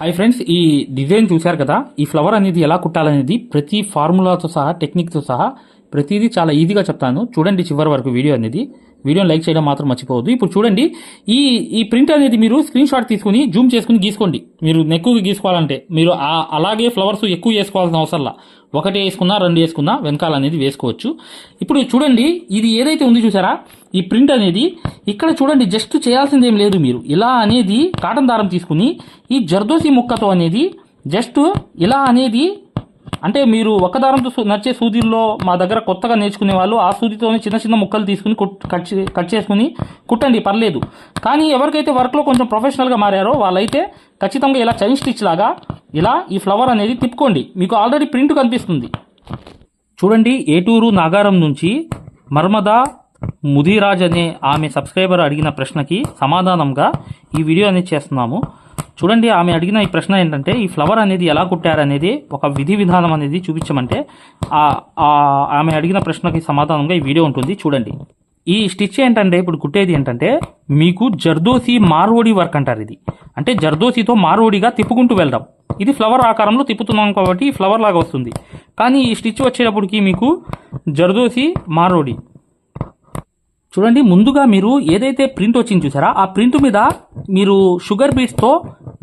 Hi friends ఈ design చూశారు కదా? ఈ ఫ్లవర్ అనేది ఎలా కుట్టాలనేది ప్రతి ఫార్ములాతో సహా టెక్నిక్తో సహా ప్రతిదీ చాలా ఈజీగా చెప్తాను. చూడండి చివరి వరకు వీడియో అనేది. వీడియోని లైక్ చేయడం మాత్రం మర్చిపోవద్దు. ఇప్పుడు చూడండి ఈ ఈ ప్రింట్ అనేది మీరు స్క్రీన్ షాట్ తీసుకుని జూమ్ చేసుకుని గీసుకోండి. మీరు ఎక్కువగా గీసుకోవాలంటే మీరు అలాగే ఫ్లవర్స్ ఎక్కువ వేసుకోవాల్సిన అవసరంలా. ఒకటి వేసుకున్నా రెండు వేసుకున్నా వెనకాల అనేది వేసుకోవచ్చు. ఇప్పుడు చూడండి ఇది ఏదైతే ఉంది చూసారా? ఈ ప్రింట్ అనేది ఇక్కడ చూడండి జస్ట్ చేయాల్సింది ఏం లేదు మీరు. ఇలా అనేది కాటన్ దారం తీసుకుని ఈ జర్దోసి ముక్కతో అనేది జస్ట్ ఇలా అనేది అంటే మీరు ఒక దారంతో నచ్చే సూదిల్లో మా దగ్గర కొత్తగా నేర్చుకునే వాళ్ళు ఆ సూదితోనే చిన్న చిన్న ముక్కలు తీసుకుని కుట్- కట్ కట్ చేసుకుని కుట్టండి పర్లేదు. కానీ ఎవరికైతే వర్క్లో కొంచెం ప్రొఫెషనల్గా మారారో వాళ్ళైతే ఖచ్చితంగా ఇలా చైన్ స్టిచ్ లాగా ఇలా ఈ ఫ్లవర్ అనేది తిప్పుకోండి. మీకు ఆల్రెడీ ప్రింట్ కనిపిస్తుంది. చూడండి ఏటూరు నాగారం నుంచి మర్మదా ముదిరాజ్ అనే ఆమె సబ్స్క్రైబర్ అడిగిన ప్రశ్నకి సమాధానంగా ఈ వీడియో అనేది చేస్తున్నాము. చూడండి ఆమె అడిగిన ఈ ప్రశ్న ఏంటంటే ఈ ఫ్లవర్ అనేది ఎలా కుట్టారనేది ఒక విధి విధానం అనేది చూపించమంటే ఆమె అడిగిన ప్రశ్నకి సమాధానంగా ఈ వీడియో ఉంటుంది. చూడండి. ఈ స్టిచ్ ఏంటంటే ఇప్పుడు కుట్టేది ఏంటంటే మీకు జర్దోసి మార్వోడి వర్క్ అంటారు ఇది. అంటే జర్దోసితో మార్వోడిగా తిప్పుకుంటూ వెళ్దాం. ఇది ఫ్లవర్ ఆకారంలో తిప్పుతున్నాం కాబట్టి ఫ్లవర్ లాగా వస్తుంది. కానీ ఈ స్టిచ్ వచ్చేటప్పటికి మీకు జర్దోసి మార్వోడి చూడండి ముందుగా మీరు ఏదైతే ప్రింట్ వచ్చింది చూసారా ఆ ప్రింట్ మీద మీరు షుగర్ బీట్స్తో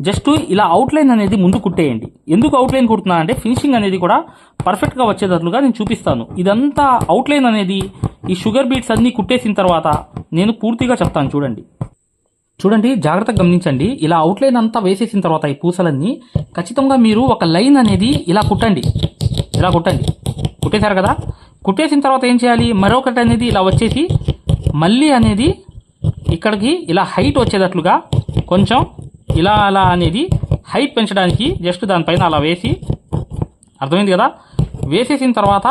జస్ట్ ఇలా అవుట్లైన్ అనేది ముందు కుట్టేయండి. ఎందుకు అవుట్లైన్ కుడుతున్నాను అంటే ఫినిషింగ్ అనేది కూడా పర్ఫెక్ట్గా వచ్చేటట్లుగా నేను చూపిస్తాను. ఇదంతా అవుట్లైన్ అనేది ఈ షుగర్ బీట్స్ అన్నీ కుట్టేసిన తర్వాత నేను పూర్తిగా చెప్తాను చూడండి. చూడండి జాగ్రత్తగా గమనించండి. ఇలా అవుట్లైన్ అంతా వేసేసిన తర్వాత ఈ పూసలన్నీ ఖచ్చితంగా మీరు ఒక లైన్ అనేది ఇలా కుట్టండి. ఇలా కుట్టండి. కుట్టేశారు కదా? కుట్టేసిన తర్వాత ఏం చేయాలి? మరొకటి అనేది ఇలా వచ్చేసి మళ్ళీ అనేది ఇక్కడికి ఇలా హైట్ వచ్చేటట్లుగా కొంచెం ఇలా అలా అనేది హైట్ పెంచడానికి జస్ట్ దానిపైన అలా వేసి అర్థమైంది కదా? వేసేసిన తర్వాత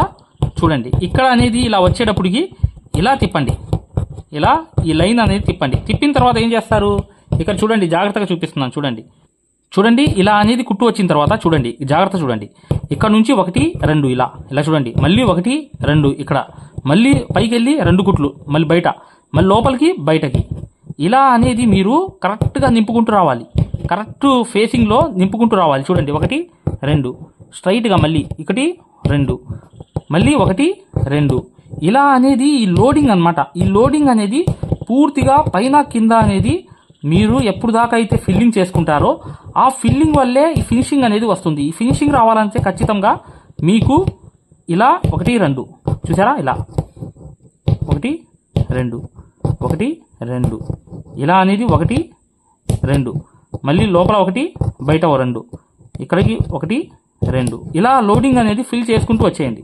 చూడండి ఇక్కడ అనేది ఇలా వచ్చేటప్పటికి ఇలా తిప్పండి. ఇలా ఈ లైన్ అనేది తిప్పండి. తిప్పిన తర్వాత ఏం చేస్తారు? ఇక్కడ చూడండి జాగ్రత్తగా చూపిస్తున్నాను చూడండి. చూడండి ఇలా అనేది కుట్టు వచ్చిన తర్వాత చూడండి జాగ్రత్త చూడండి. ఇక్కడ నుంచి ఒకటి రెండు ఇలా ఇలా చూడండి. మళ్ళీ ఒకటి రెండు ఇక్కడ. మళ్ళీ పైకి వెళ్ళి రెండు కుట్లు మళ్ళీ బయట. మళ్ళీ లోపలికి బయటకి. ఇలా అనేది మీరు కరెక్ట్గా నింపుకుంటూ రావాలి. కరెక్ట్ ఫేసింగ్లో నింపుకుంటూ రావాలి. చూడండి ఒకటి రెండు. స్ట్రైట్గా మళ్ళీ ఒకటి రెండు. మళ్ళీ ఒకటి రెండు. ఇలా అనేది ఈ లోడింగ్ అన్నమాట. ఈ లోడింగ్ అనేది పూర్తిగా పైన కింద అనేది మీరు ఎప్పుడు దాకా అయితే ఫిల్లింగ్ చేసుకుంటారో ఆ ఫిల్లింగ్ వల్లే ఈ ఫినిషింగ్ అనేది వస్తుంది. ఈ ఫినిషింగ్ రావాలంటే ఖచ్చితంగా మీకు ఇలా ఒకటి రెండు. చూసారా? ఇలా. ఒకటి రెండు. ఒకటి రెండు. ఇలా అనేది ఒకటి రెండు. మళ్ళీ లోపల ఒకటి బయట ఓ రెండు. ఇక్కడికి ఒకటి రెండు. ఇలా లోడింగ్ అనేది ఫిల్ చేసుకుంటూ వచ్చేయండి.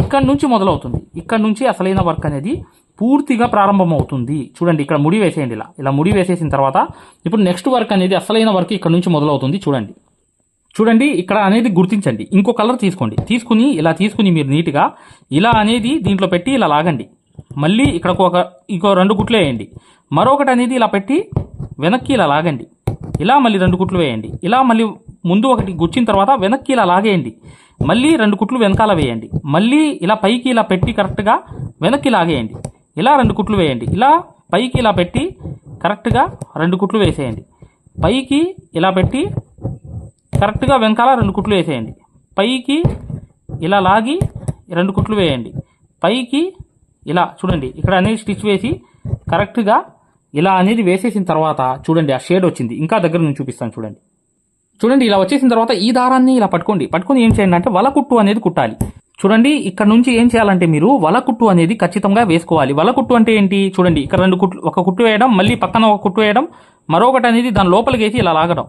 ఇక్కడ నుంచి మొదలవుతుంది. ఇక్కడ నుంచి అసలైన వర్క్ అనేది పూర్తిగా ప్రారంభమవుతుంది. చూడండి ఇక్కడ ముడి వేసేయండి ఇలా. ఇలా ముడి వేసేసిన తర్వాత ఇప్పుడు నెక్స్ట్ వర్క్ అనేది అసలైన వర్క్ ఇక్కడ నుంచి మొదలవుతుంది చూడండి. చూడండి ఇక్కడ అనేది గుర్తించండి. ఇంకో కలర్ తీసుకోండి. తీసుకుని ఇలా తీసుకుని మీరు నీట్గా ఇలా అనేది దీంట్లో పెట్టి ఇలా లాగండి. మళ్ళీ ఇక్కడ ఒక ఇంకో రెండు గుట్లు వేయండి. మరొకటి అనేది ఇలా పెట్టి వెనక్కి ఇలా లాగండి. ఇలా మళ్ళీ రెండు గుట్లు వేయండి. ఇలా మళ్ళీ ముందు ఒకటి గుచ్చిన తర్వాత వెనక్కి ఇలా లాగేయండి. మళ్ళీ రెండు కుట్లు వెనకాల వేయండి. మళ్ళీ ఇలా పైకి ఇలా పెట్టి కరెక్ట్గా వెనక్కి లాగేయండి. ఇలా రెండు కుట్లు వేయండి. ఇలా పైకి ఇలా పెట్టి కరెక్ట్గా రెండు కుట్లు వేసేయండి. పైకి ఇలా పెట్టి కరెక్ట్గా వెనకాల రెండు కుట్లు వేసేయండి. పైకి ఇలా లాగి రెండు కుట్లు వేయండి. పైకి ఇలా చూడండి ఇక్కడ అనేది స్టిచ్ వేసి కరెక్ట్గా ఇలా అనేది వేసేసిన తర్వాత చూడండి ఆ షేడ్ వచ్చింది. ఇంకా దగ్గర నుంచి చూపిస్తాను చూడండి. చూడండి ఇలా వచ్చేసిన తర్వాత ఈ దారాన్ని ఇలా పట్టుకోండి. పట్టుకొని ఏం చేయండి అంటే వల కుట్టు అనేది కుట్టాలి. చూడండి ఇక్కడ నుంచి ఏం చేయాలంటే మీరు వల కుట్టు అనేది ఖచ్చితంగా వేసుకోవాలి. వల కుట్టు అంటే ఏంటి? చూడండి ఇక్కడ రెండు కుట్లు ఒక కుట్టు వేయడం మళ్ళీ పక్కన ఒక కుట్టు వేయడం మరొకటి అనేది దాని లోపలికి వేసి ఇలా లాగడం.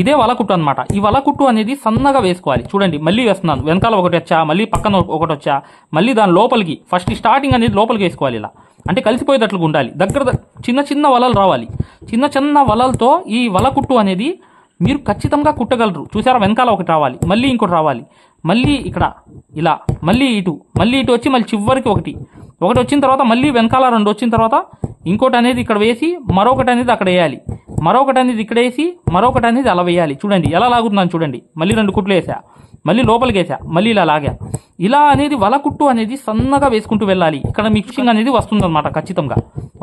ఇదే వల కుట్టు అనమాట ఈ వల కుట్టు అనేది సన్నగా వేసుకోవాలి. చూడండి మళ్ళీ వేస్తున్నాను. వెనకాల ఒకటి వచ్చా మళ్ళీ పక్కన ఒకటి వచ్చా మళ్ళీ దాని లోపలికి ఫస్ట్ స్టార్టింగ్ అనేది లోపలికి వేసుకోవాలి ఇలా. అంటే కలిసిపోయేటట్లుగా ఉండాలి. దగ్గర చిన్న చిన్న వలలు రావాలి. చిన్న చిన్న వలలతో ఈ వల కుట్టు అనేది మీరు ఖచ్చితంగా కుట్టగలరు. చూసారా? వెనకాల ఒకటి రావాలి. మళ్ళీ ఇంకోటి రావాలి. మళ్ళీ ఇక్కడ ఇలా మళ్ళీ ఇటు మళ్ళీ ఇటు వచ్చి మళ్ళీ చివరికి ఒకటి. ఒకటి వచ్చిన తర్వాత మళ్ళీ వెనకాల రెండు వచ్చిన తర్వాత ఇంకోటి అనేది ఇక్కడ వేసి మరొకటి అనేది అక్కడ వేయాలి. మరొకటి అనేది ఇక్కడ వేసి మరొకటి అనేది అలా వేయాలి. చూడండి ఎలా లాగుతున్నాను చూడండి. మళ్ళీ రెండు కుట్లు వేసా. మళ్ళీ లోపలికి వేసా మళ్ళీ ఇలా లాగా. ఇలా అనేది వల కుట్టు అనేది సన్నగా వేసుకుంటూ వెళ్ళాలి. ఇక్కడ మిక్సింగ్ అనేది వస్తుందన్నమాట ఖచ్చితంగా.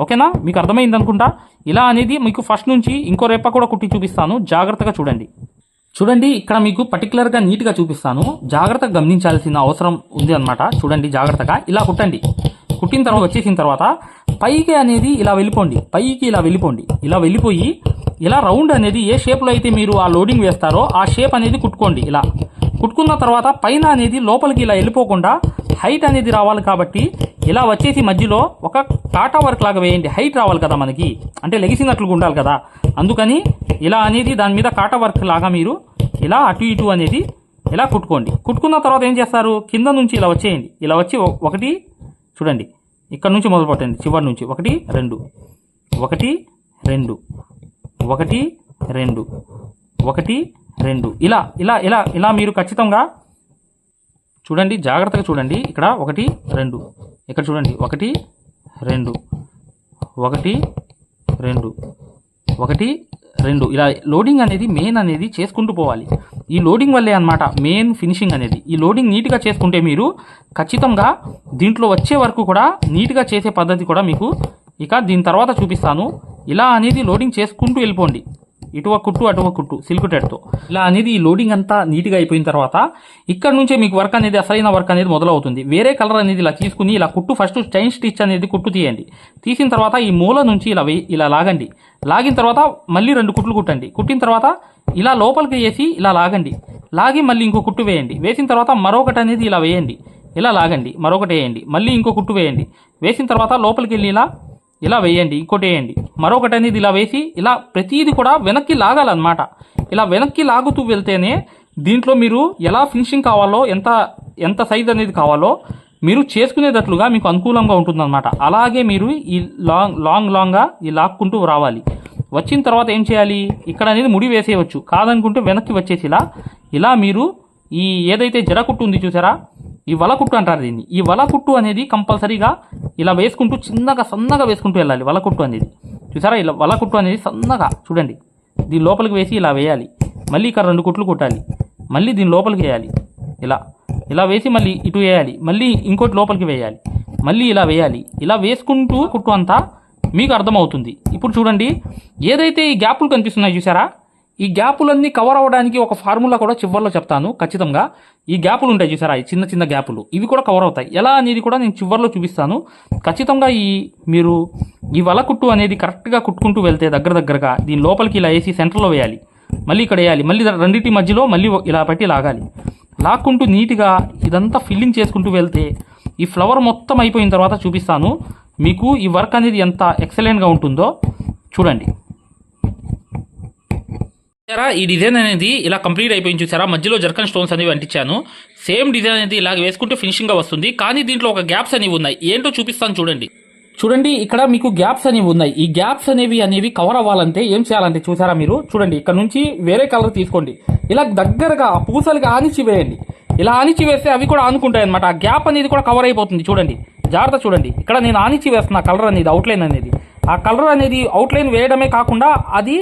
ఓకేనా? మీకు అర్థమైంది అనుకుంటా? ఇలా అనేది మీకు ఫస్ట్ నుంచి ఇంకో రేప కూడా కుట్టి చూపిస్తాను. జాగ్రత్తగా చూడండి. చూడండి ఇక్కడ మీకు పర్టికులర్గా నీట్గా చూపిస్తాను. జాగ్రత్తగా గమనించాల్సిన అవసరం ఉంది అనమాట చూడండి జాగ్రత్తగా. ఇలా కుట్టండి. కుట్టిన తర్వాత వచ్చేసిన తర్వాత పైకి అనేది ఇలా వెళ్ళిపోండి. పైకి ఇలా వెళ్ళిపోండి. ఇలా వెళ్ళిపోయి ఇలా రౌండ్ అనేది ఏ షేప్లో అయితే మీరు ఆ లోడింగ్ వేస్తారో ఆ షేప్ అనేది కుట్టుకోండి. ఇలా. కుట్టుకున్న తర్వాత పైన అనేది లోపలికి ఇలా వెళ్ళిపోకుండా హైట్ అనేది రావాలి కాబట్టి ఇలా వచ్చేసి మధ్యలో ఒక టాటా వర్క్ లాగా వేయండి. హైట్ రావాలి కదా మనకి. అంటే లెగిసినట్లుగా ఉండాలి కదా. అందుకని ఇలా అనేది దాని మీద కాటా వర్క్ లాగా మీరు ఇలా అటు ఇటు అనేది ఇలా కుట్టుకోండి. కుట్టుకున్న తర్వాత ఏం చేస్తారు? కింద నుంచి ఇలా వచ్చేయండి. ఇలా వచ్చి ఒకటి చూడండి. ఇక్కడ నుంచి మొదలుపెట్టండి చివరి నుంచి. ఒకటి రెండు. ఒకటి రెండు. ఒకటి రెండు. ఒకటి రెండు. ఇలా ఇలా ఇలా ఇలా మీరు ఖచ్చితంగా చూడండి జాగ్రత్తగా చూడండి. ఇక్కడ ఒకటి రెండు. ఇక్కడ చూడండి ఒకటి రెండు. ఒకటి రెండు. ఒకటి రెండు. ఇలా లోడింగ్ అనేది మెయిన్ అనేది చేసుకుంటూ పోవాలి. ఈ లోడింగ్ వల్లే అనమాట మెయిన్ ఫినిషింగ్ అనేది. ఈ లోడింగ్ నీట్గా చేసుకుంటే మీరు ఖచ్చితంగా దీంట్లో వచ్చే వరకు కూడా నీట్గా చేసే పద్ధతి కూడా మీకు ఇక దీని తర్వాత చూపిస్తాను. ఇలా అనేది లోడింగ్ చేసుకుంటూ వెళ్ళిపోండి. ఇటువ కుట్టు అటువ కుట్టు సిల్క్ టెడ్తో ఇలా అనేది ఈ లోడింగ్ అంతా నీట్గా అయిపోయిన తర్వాత ఇక్కడ నుంచే మీకు వర్క్ అనేది అసలైన వర్క్ అనేది మొదలవుతుంది. వేరే కలర్ అనేది ఇలా తీసుకుని ఇలా కుట్టు ఫస్ట్ చైన్ స్టిచ్ అనేది కుట్టు తీయండి. తీసిన తర్వాత ఈ మూల నుంచి ఇలా వేయి ఇలా లాగండి. లాగిన తర్వాత మళ్ళీ రెండు కుట్లు కుట్టండి. కుట్టిన తర్వాత ఇలా లోపలికి వేసి ఇలా లాగండి. లాగి మళ్ళీ ఇంకో కుట్టు వేయండి. వేసిన తర్వాత మరొకటి అనేది ఇలా వేయండి. ఇలా లాగండి. మరొకటి వేయండి. మళ్ళీ ఇంకో కుట్టు వేయండి. వేసిన తర్వాత లోపలికి వెళ్ళి ఇలా ఇలా వేయండి ఇంకోటి వేయండి. మరొకటి అనేది ఇలా వేసి ఇలా ప్రతిదీ కూడా వెనక్కి లాగాలన్నమాట. ఇలా వెనక్కి లాగుతూ వెళ్తేనే దీంట్లో మీరు ఎలా ఫినిషింగ్ కావాలో ఎంత ఎంత సైజ్ అనేది కావాలో మీరు చేసుకునేటట్లుగా మీకు అనుకూలంగా ఉంటుందన్నమాట. అలాగే మీరు ఈ లాంగ్ లాంగ్ లాంగ్గా ఈ లాక్కుంటూ రావాలి. వచ్చిన తర్వాత ఏం చేయాలి? ఇక్కడ అనేది ముడి వేసేయవచ్చు. కాదనుకుంటే వెనక్కి వచ్చేసి ఇలా ఇలా మీరు ఈ ఏదైతే జడకుట్టు ఉంది చూసారా? ఈ వల కుట్టు అంటారు దీన్ని. ఈ వల కుట్టు అనేది కంపల్సరీగా ఇలా వేసుకుంటూ చిన్నగా సన్నగా వేసుకుంటూ వెళ్ళాలి వల కుట్టు అనేది. చూసారా? ఇలా వల కుట్టు అనేది సన్నగా చూడండి. దీని లోపలికి వేసి ఇలా వేయాలి. మళ్ళీ ఇక్కడ రెండు కుట్లు కుట్టాలి. మళ్ళీ దీని లోపలికి వేయాలి. ఇలా ఇలా వేసి మళ్ళీ ఇటు వేయాలి. మళ్ళీ ఇంకోటి లోపలికి వేయాలి. మళ్ళీ ఇలా వేయాలి. ఇలా వేసుకుంటూ కుట్టు అంతా మీకు అర్థమవుతుంది. ఇప్పుడు చూడండి ఏదైతే ఈ గ్యాపులు కనిపిస్తున్నాయి చూసారా? ఈ గ్యాపులన్నీ కవర్ అవ్వడానికి ఒక ఫార్ములా కూడా చివరిలో చెప్తాను ఖచ్చితంగా. ఈ గ్యాపులు ఉంటాయి చూసారా? ఈ చిన్న చిన్న గ్యాపులు. ఇవి కూడా కవర్ అవుతాయి. ఎలా అనేది కూడా నేను చివరిలో చూపిస్తాను. ఖచ్చితంగా ఈ మీరు ఈ వల కుట్టు అనేది కరెక్ట్గా కుట్టుకుంటూ వెళ్తే దగ్గర దగ్గరగా దీని లోపలికి ఇలా వేసి సెంటర్లో వేయాలి. మళ్ళీ ఇక్కడ వేయాలి. మళ్ళీ రెండింటి మధ్యలో మళ్ళీ ఇలా పెట్టి లాగాలి. లాక్కుంటూ నీట్గా ఇదంతా ఫిల్లింగ్ చేసుకుంటూ వెళ్తే ఈ ఫ్లవర్ మొత్తం అయిపోయిన తర్వాత చూపిస్తాను. మీకు ఈ వర్క్ అనేది ఎంత ఎక్సలెంట్గా ఉంటుందో చూడండి. చూసారా? ఈ డిజైన్ అనేది ఇలా కంప్లీట్ అయిపోయింది చూసారా? మధ్యలో జర్కన్ స్టోన్స్ అనేవి అంటించాను. సేమ్ డిజైన్ అనేది ఇలా వేసుకుంటే ఫినిషింగ్గా వస్తుంది. కానీ దీంట్లో ఒక గ్యాప్స్ అనేవి ఉన్నాయి. ఏంటో చూపిస్తాను చూడండి. చూడండి ఇక్కడ మీకు గ్యాప్స్ అనేవి ఉన్నాయి. ఈ గ్యాప్స్ అనేవి అనేవి కవర్ అవ్వాలంటే ఏం చేయాలంటే చూసారా మీరు? చూడండి ఇక్కడ నుంచి వేరే కలర్ తీసుకోండి. ఇలా దగ్గరగా ఆ పూసలకి ఆనిచి వేయండి. ఇలా ఆనిచి వేస్తే అవి కూడా ఆనుకుంటాయి అనమాట ఆ గ్యాప్ అనేది కూడా కవర్ అయిపోతుంది చూడండి. జాగ్రత్త చూడండి. ఇక్కడ నేను ఆనిచి వేస్తున్నా కలర్ అనేది అవుట్లైన్ అనేది. ఆ కలర్ అనేది అవుట్లైన్ వేయడమే కాకుండా అది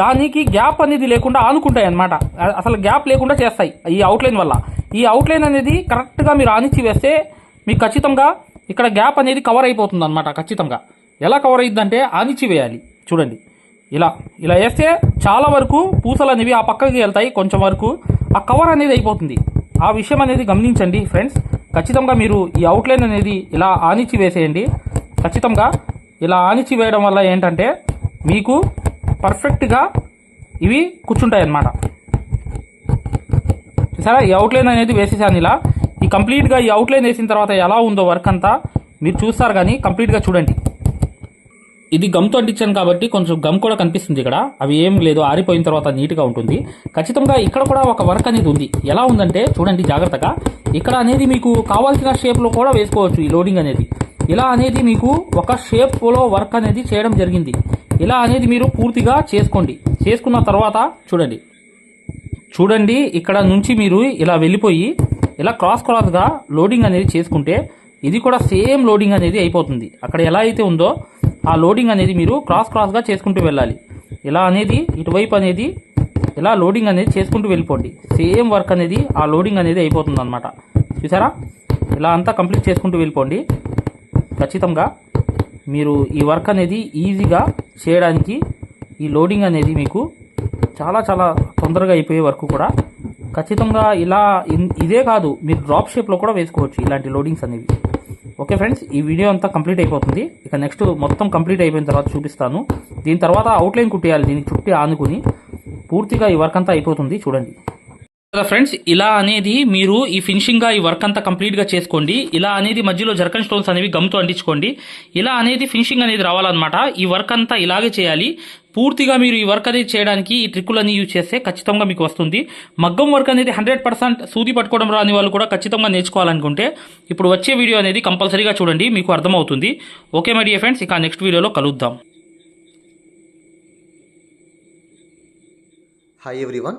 దానికి గ్యాప్ అనేది లేకుండా ఆనుకుంటాయి అనమాట అసలు గ్యాప్ లేకుండా చేస్తాయి ఈ అవుట్లైన్ వల్ల. ఈ అవుట్లైన్ అనేది కరెక్ట్గా మీరు ఆనిచ్చి వేస్తే మీకు ఖచ్చితంగా ఇక్కడ గ్యాప్ అనేది కవర్ అయిపోతుంది అనమాట ఖచ్చితంగా. ఎలా కవర్ అయ్యిందంటే ఆనిచ్చి వేయాలి. చూడండి. ఇలా ఇలా వేస్తే చాలా వరకు పూసలు అనేవి ఆ పక్కకి వెళ్తాయి కొంచెం వరకు. ఆ కవర్ అనేది అయిపోతుంది. ఆ విషయం అనేది గమనించండి ఫ్రెండ్స్ ఖచ్చితంగా మీరు ఈ అవుట్లైన్ అనేది ఇలా ఆనిచ్చి వేసేయండి. ఖచ్చితంగా ఇలా ఆనిచ్చి వేయడం వల్ల ఏంటంటే మీకు పర్ఫెక్ట్గా ఇవి కూర్చుంటాయి అన్నమాట సరే ఈ అవుట్లైన్ అనేది వేసేసాను ఇలా. ఈ కంప్లీట్గా ఈ అవుట్లైన్ వేసిన తర్వాత ఎలా ఉందో వర్క్ అంతా మీరు చూస్తారు కానీ కంప్లీట్గా చూడండి. ఇది గమ్తో అంటించాను కాబట్టి కొంచెం గమ్ కూడా కనిపిస్తుంది ఇక్కడ. అవి ఏం లేదు ఆరిపోయిన తర్వాత నీట్గా ఉంటుంది. ఖచ్చితంగా ఇక్కడ కూడా ఒక వర్క్ అనేది ఉంది. ఎలా ఉందంటే చూడండి జాగ్రత్తగా. ఇక్కడ అనేది మీకు కావాల్సిన షేప్లో కూడా వేసుకోవచ్చు ఈ లోడింగ్ అనేది. ఇలా అనేది మీకు ఒక షేప్లో వర్క్ అనేది చేయడం జరిగింది. ఇలా అనేది మీరు పూర్తిగా చేసుకోండి. చేసుకున్న తర్వాత చూడండి. చూడండి ఇక్కడ నుంచి మీరు ఇలా వెళ్ళిపోయి ఇలా క్రాస్ క్రాస్గా లోడింగ్ అనేది చేసుకుంటే ఇది కూడా సేమ్ లోడింగ్ అనేది అయిపోతుంది. అక్కడ ఎలా అయితే ఉందో ఆ లోడింగ్ అనేది మీరు క్రాస్ క్రాస్గా చేసుకుంటూ వెళ్ళాలి. ఇలా అనేది ఇటువైపు అనేది ఇలా లోడింగ్ అనేది చేసుకుంటూ వెళ్ళిపోండి. సేమ్ వర్క్ అనేది ఆ లోడింగ్ అనేది అయిపోతుంది అనమాట చూసారా? ఇలా అంతా కంప్లీట్ చేసుకుంటూ వెళ్ళిపోండి. ఖచ్చితంగా మీరు ఈ వర్క్ అనేది ఈజీగా చేయడానికి ఈ లోడింగ్ అనేది మీకు చాలా చాలా తొందరగా అయిపోయే వరకు కూడా ఖచ్చితంగా ఇలా ఇన్- ఇదే కాదు మీరు డ్రాప్ షేప్లో కూడా వేసుకోవచ్చు ఇలాంటి లోడింగ్స్ అనేవి. ఓకే ఫ్రెండ్స్ ఈ వీడియో అంతా కంప్లీట్ అయిపోతుంది. ఇక నెక్స్ట్ మొత్తం కంప్లీట్ అయిపోయిన తర్వాత చూపిస్తాను. దీని తర్వాత అవుట్లైన్ కుట్టేయాలి దీనికి చుట్టి ఆనుకుని పూర్తిగా ఈ వర్క్ అంతా అయిపోతుంది. చూడండి. ఫ్రెండ్స్ ఇలా అనేది మీరు ఈ ఫినిషింగ్గా ఈ వర్క్ అంతా కంప్లీట్గా చేసుకోండి. ఇలా అనేది మధ్యలో జర్కన్ స్టోన్స్ అనేవి గమ్తో అంటించుకోండి. ఇలా అనేది ఫినిషింగ్ అనేది రావాలన్నమాట. ఈ వర్క్ అంతా ఇలాగే చేయాలి. పూర్తిగా మీరు ఈ వర్క్ అనేది చేయడానికి ఈ ట్రిక్కులన్నీ యూజ్ చేస్తే ఖచ్చితంగా మీకు వస్తుంది. మగ్గం వర్క్ అనేది హండ్రెడ్ పర్సెంట్ సూది పట్టుకోవడం రాని వాళ్ళు కూడా ఖచ్చితంగా నేర్చుకోవాలనుకుంటే ఇప్పుడు వచ్చే వీడియో అనేది కంపల్సరీగా చూడండి మీకు అర్థమవుతుంది. ఓకే మై డియర్ ఫ్రెండ్స్ ఇక నెక్స్ట్ వీడియోలో కలుద్దాం. Hi everyone